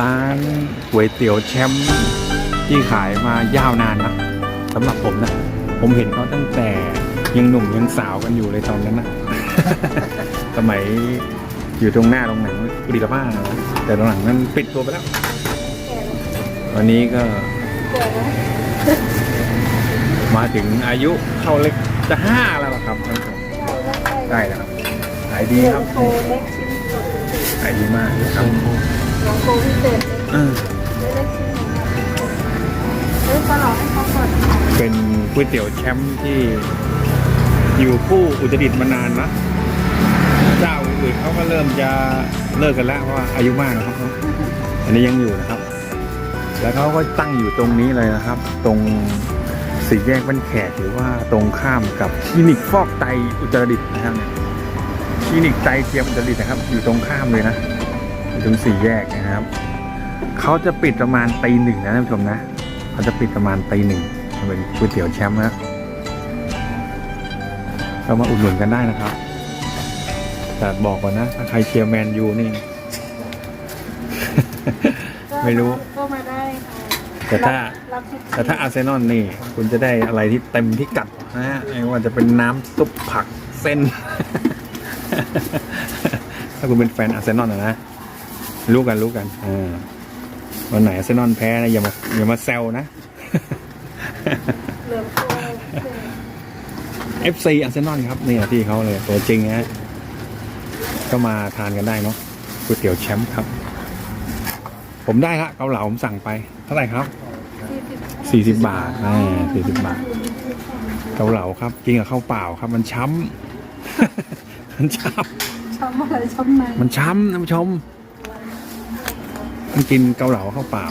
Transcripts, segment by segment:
ร้านก๋วยเตี๋ยวแชมป์ที่ขายมายาวนานนะสำหรับผมนะ ผมเห็นเขาตั้งแต่ยังหนุ่มยังสาวกันอยู่เลยตอนนั้นนะ สมัยอยู่ตรงหน้าโรงหนังกุฎีละผ้านะแต่โรงหนังนั้นปิดตัวไปแล้ววันนี้ก็ มาถึงอายุเข้าเล็กจะห้าแล้วล่ะครับท่านผู้ชมได้แล้วครับขายดีครับโคเล็กชิ้นสุดขายดีมากครับ หลวงโคพิเศษเออเล็กชิ้นหนึ่งเฮ้ยปลาหลอกให้เขาก่อนเป็นก๋วยเตี๋ยวแชมป์ที่อยู่คู่อุตรดิตถ์มานานนะเจ้าอื่นๆเขาก็เริ่มจะเลิกกันแล้วเพราะว่าอายุมากนะครับอันนี้ยังอยู่นะครับ แล้วเขาก็ตั้งอยู่ตรงนี้เลยนะครับ ตรงสี่แยกบ้านแขกหรือว่าตรงข้ามกับคลินิกฟอกไตอุตรดิตถ์นะครับเนี่ยคลินิกไตเทียมอุตรดิตถ์นะครับ อยู่ตรงข้ามเลยนะ อยู่ตรงสี่แยกนะครับ เขาจะปิดประมาณตีหนึ่งนะท่านผู้ชมนะ เขาจะปิดประมาณตีหนึ่งเป็นก๋วยเตี๋ยวแชมป์นะเรามาอุดหนุนกันได้นะครับแต่บอกก่อนนะถ้าใครเชียร์แมนยูนี่ ไม่รู้ ก็มาได้ค่ะแต่ถ้ารับทุกแต่ถ้าอาร์เซนอลนี่ คุณจะได้อะไรที่เต็มที่กัดนะฮะไม่ว่าจะเป็นน้ำซุปผักเส้น ถ้าคุณเป็นแฟนอาร์เซนอลนะนะ รู้กันรู้กันอ่าวันไหนอาร์เซนอลแพ้นะอย่ามาอย่ามาแซวนะเหลืองโคพิเศษ FC อาร์เซนอลครับนี่ที่เขาเลยตัวจริงนะฮะก็มาทานกันได้เนาะก๋วยเตี๋ยวแชมป์ครับ ผมได้ละเกาเหลาผมสั่งไป เท่าไหร่ครับสี่สิบ40บาทอ่า40บาท เกาเหลาครับกินกับข้าวเปล่าครับ มันช้ำมันช้ช้ำอะไรช้ำในำมันช้ำท่านผู้ชม มันกินเกาเหลาข้าวเปล่า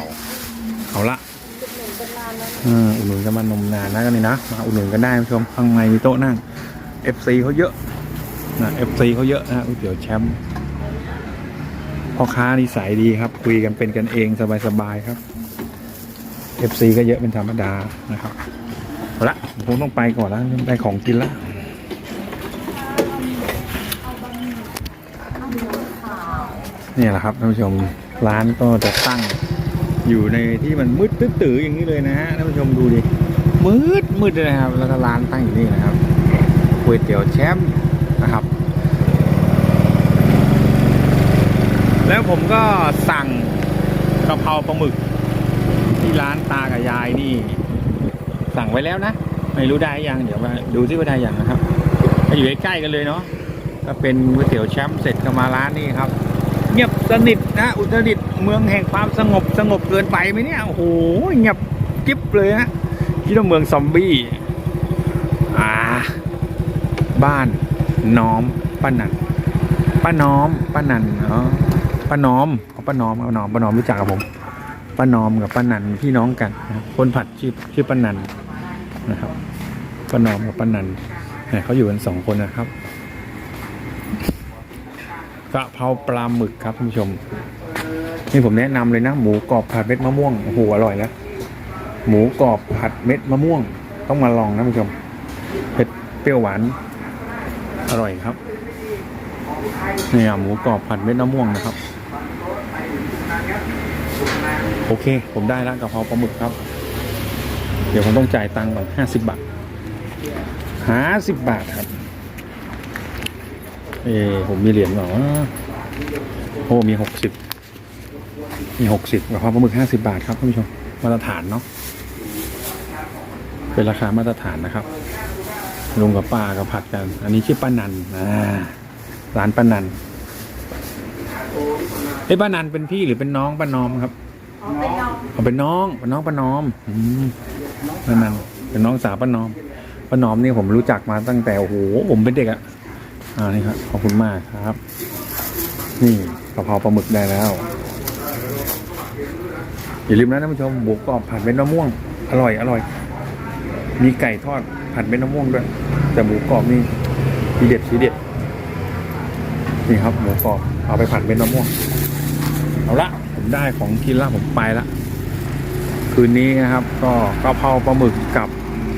เอาละจุดหนิงเป็นนานแล้วเอออุดหนุนกันมานมนานนะกันนี่นะมาอุดหนุนกันได้ท่านผู้ชมข้างในมีโต๊ะนั่ง FC เขาเยอะนะ FC เขาเยอะนะก๋วยเตี๋ยวแชมป์พ่อค้านิสัยดีครับ คุยกันเป็นกันเองสบายๆครับ FC ก็เยอะเป็นธรรมดานะครับเอาละผมต้องไปก่อนแล้วได้ของกินแล้วนี่แหละครับท่านผู้ชม ร้านก็จะตั้งอยู่ในที่มันมืดตึ๊ดตืออย่างนี้เลยนะฮะท่านผู้ชมดูดิมืดมืดเลยนะครับ แล้วก็ร้านตั้งอยู่นี่นะครับก๋วยเตี๋ยวแชมป์นะครับ แล้วผมก็สั่งกะเพราปลาหมึก ที่ร้านตากับยายนี่ สั่งไว้แล้วนะไม่รู้ได้ยังเดี๋ยวมาดูที่ว่าได้ยังนะครับอยู่ใกล้ๆกันเลยเนาะก็เป็นก๋วยเตี๋ยวแชมป์เสร็จก็มาร้านนี้ครับ งียบสนิทนะอุตรดิตถ์เมืองแห่งความสงบสงบเกินไปไหมเนี่ยโอ้โหเงียบกิ๊บเลยฮะคิดว่าเมืองซอมบี้อ่าบ้านน้อมป้านันป้าน้อมป้านันอ๋อป้าน้อมเอาป้าน้อมเอาน้อมป้าน้อมรู้จักกับผมป้าน้อมกับป้านันพี่น้องกันครับคนผัดชื่อชื่อป้านันนะครับป้าน้อมกับป้านันเนี่ยเขาอยู่กันสองคนนะครับ กะเพราปลาหมึกครับท่านผู้ชม นี่ผมแนะนำเลยนะ หมูกรอบผัดเม็ดมะม่วงโอ้โหอร่อยนะหมูกรอบผัดเม็ดมะม่วง ต้องมาลองนะท่านผู้ชมเผ็ดเปรี้ยวหวานอร่อยครับนี่อะหมูกรอบผัดเม็ดมะม่วงนะครับ โอเค ผมได้แล้วกะเพราปลาหมึกครับ เดี๋ยวผมต้องจ่ายตังค์ก่อนห้าสิบบาทห้าสิบบาทครับ เออผมมีเหรียญเหรอโอ้มีหกสิบมีหกสิบกับความปลาหมึกห้าสิบาทครับท่านผู้ชมมาตรฐานเนาะเป็นราคามาตรฐานนะครับลุงกับป้ากับผัดกัน อันนี้ชื่อป้านันอ่าร้านป้านันเอ้ยป้านันเป็นพี่หรือเป็นน้องป้านอมครับอ๋อเป็นน้องเอาเป็นน้องเป็นน้องป้านอมอืมป้านันเป็นน้องสาวป้านอมป้านอมนี่ผมรู้จักมาตั้งแต่โอ้โหผมเป็นเด็กอะ อ่านี่ครับขอบคุณมากครับ นี่กะเพราปลาหมึกได้แล้ว อย่าลืมนะท่านผู้ชมหมูกรอบผัดเม็ดมะม่วง อร่อยอร่อย มีไก่ทอดผัดเม็ดมะม่วงด้วย แต่หมูกรอบนี่ทีเด็ดทีเด็ดนี่ครับหมูกรอบเอาไปผัดเม็ดมะม่วงเอาละผมได้ของกินละผมไปละคืนนี้นะครับ ก็กะเพราปลาหมึกกับ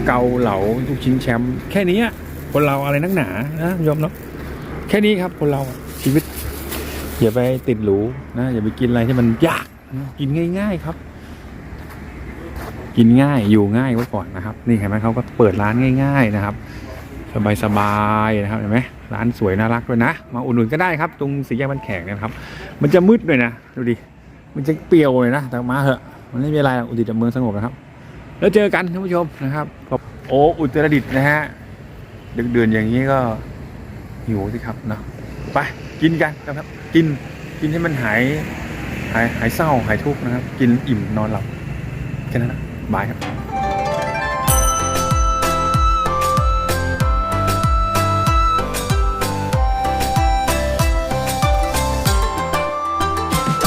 เกาเหลาลูกชิ้นแชมป์แค่นี้ คนเราอะไรนักหนานะโยมเนาะแค่นี้ครับคนเราชีวิต อย่าไปติดหรูนะอย่าไปกินอะไรที่มันยากนะกินง่าย ๆครับ กินง่ายอยู่ง่ายไว้ก่อนนะครับ นี่เห็นไหมเขาก็เปิดร้านง่าย ๆนะครับ สบายๆนะครับเห็นไหมร้านสวยน่ารักด้วยนะ มาอุดหนุนก็ได้ครับ ตรงสี่แยกบ้านแขกนะครับ มันจะมืดด้วยนะดูดิมันจะเปรียวเลยนะแต่มาเหอะมันไม่มีอะไรอุตรดิตถ์เมืองสงบนะครับ แล้วเจอกันท่านผู้ชมนะครับโออุตรดิตถ์นะฮะ ดึกเดือนอย่างนี้ก็หิวสิครับเนาะไปกินกันนะครับ กินกินให้มันหายหายหายเศร้าหายทุกข์นะครับ กินอิ่มนอนหลับแค่นั้นนะบายครับ